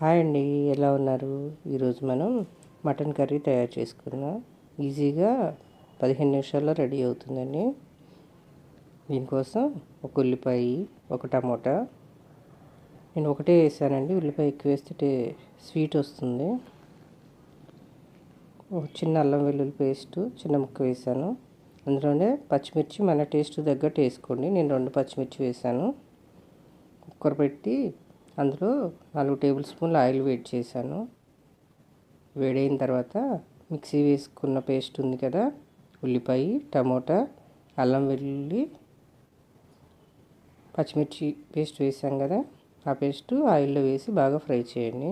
Hi అండి ఎలా ఉన్నారు? ఈరోజు మనం మటన్ కర్రీ తయారు చేసుకుందాం. ఈజీగా పదిహేను నిమిషాల్లో రెడీ అవుతుందండి. దీనికోసం ఒక ఉల్లిపాయ ఒక టమోటా. నేను ఒకటే వేసానండి ఉల్లిపాయ ఎక్కువ వేస్తే స్వీట్ వస్తుంది. ఒక చిన్న అల్లం వెల్లుల్లి పేస్ట్ చిన్న ముక్క వేసాను. అందులోనే పచ్చిమిర్చి మన టేస్ట్ తగ్గట్టు వేసుకోండి. నేను రెండు పచ్చిమిర్చి వేసాను. కుక్కర్ పెట్టి అందులో నాలుగు టేబుల్ స్పూన్లు ఆయిల్ వేడి చేశాను. వేడైన తర్వాత మిక్సీ వేసుకున్న పేస్ట్ ఉంది కదా ఉల్లిపాయ టమోటా అల్లం వెల్లుల్లి పచ్చిమిర్చి పేస్ట్ వేసాం కదా ఆ పేస్ట్ ఆయిల్లో వేసి బాగా ఫ్రై చేయండి.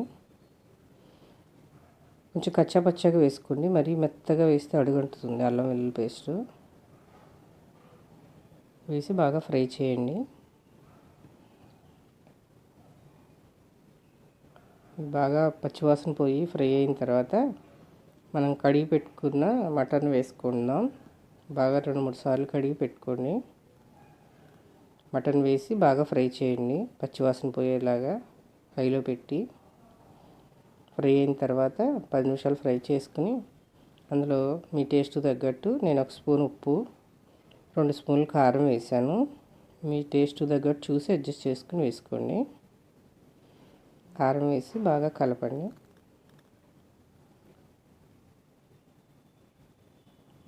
కొంచెం కచ్చా పచ్చగా వేసుకోండి మరీ మెత్తగా వేస్తే అడుగంటుతుంది అల్లం వెల్లుల్లి పేస్ట్. వేసి బాగా ఫ్రై చేయండి. బాగా పచ్చివాసన పోయి ఫ్రై అయిన తర్వాత మనం కడిగి పెట్టుకున్న మటన్ వేసుకుందాం. బాగా రెండు మూడు సార్లు కడిగి పెట్టుకోండి మటన్ వేసి బాగా ఫ్రై చేయండి. పచ్చివాసన పోయేలాగా హైలో పెట్టి ఫ్రై అయిన తర్వాత పది నిమిషాలు ఫ్రై చేసుకుని అందులో మీ టేస్ట్ తగ్గట్టు నేను ఒక స్పూన్ ఉప్పు రెండు స్పూన్లు కారం వేసాను మీ టేస్ట్ తగ్గట్టు చూసి అడ్జస్ట్ చేసుకుని వేసుకోండి. కారం వేసి బాగా కలపండి.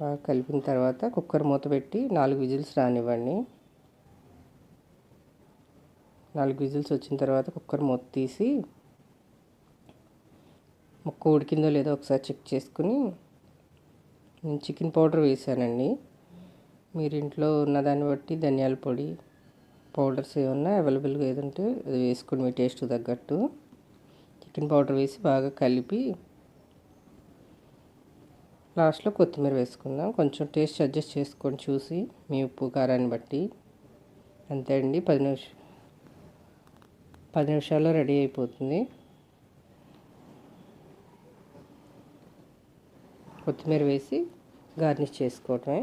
బాగా కలిపిన తర్వాత కుక్కర్ మూత పెట్టి నాలుగు విజిల్స్ రానివ్వండి. నాలుగు విజిల్స్ వచ్చిన తర్వాత కుక్కర్ మూత తీసి ముక్క ఉడికిందో లేదో ఒకసారి చెక్ చేసుకుని నేను చికెన్ పౌడర్ వేసానండి. మీరు ఇంట్లో ఉన్నదాన్ని బట్టి ధనియాల పొడి పౌడర్స్ ఏమన్నా అవైలబుల్గా ఏదంటే అది వేసుకుని మీ టేస్ట్ తగ్గట్టు. చికెన్ పౌడర్ వేసి బాగా కలిపి లాస్ట్లో కొత్తిమీర వేసుకుందాం. కొంచెం టేస్ట్ అడ్జస్ట్ చేసుకొని చూసి మీ ఉప్పు కారాన్ని బట్టి. అంతే అండి. పది నిమిషం పది నిమిషాల్లో రెడీ అయిపోతుంది. కొత్తిమీర వేసి గార్నిష్ చేసుకోవటమే.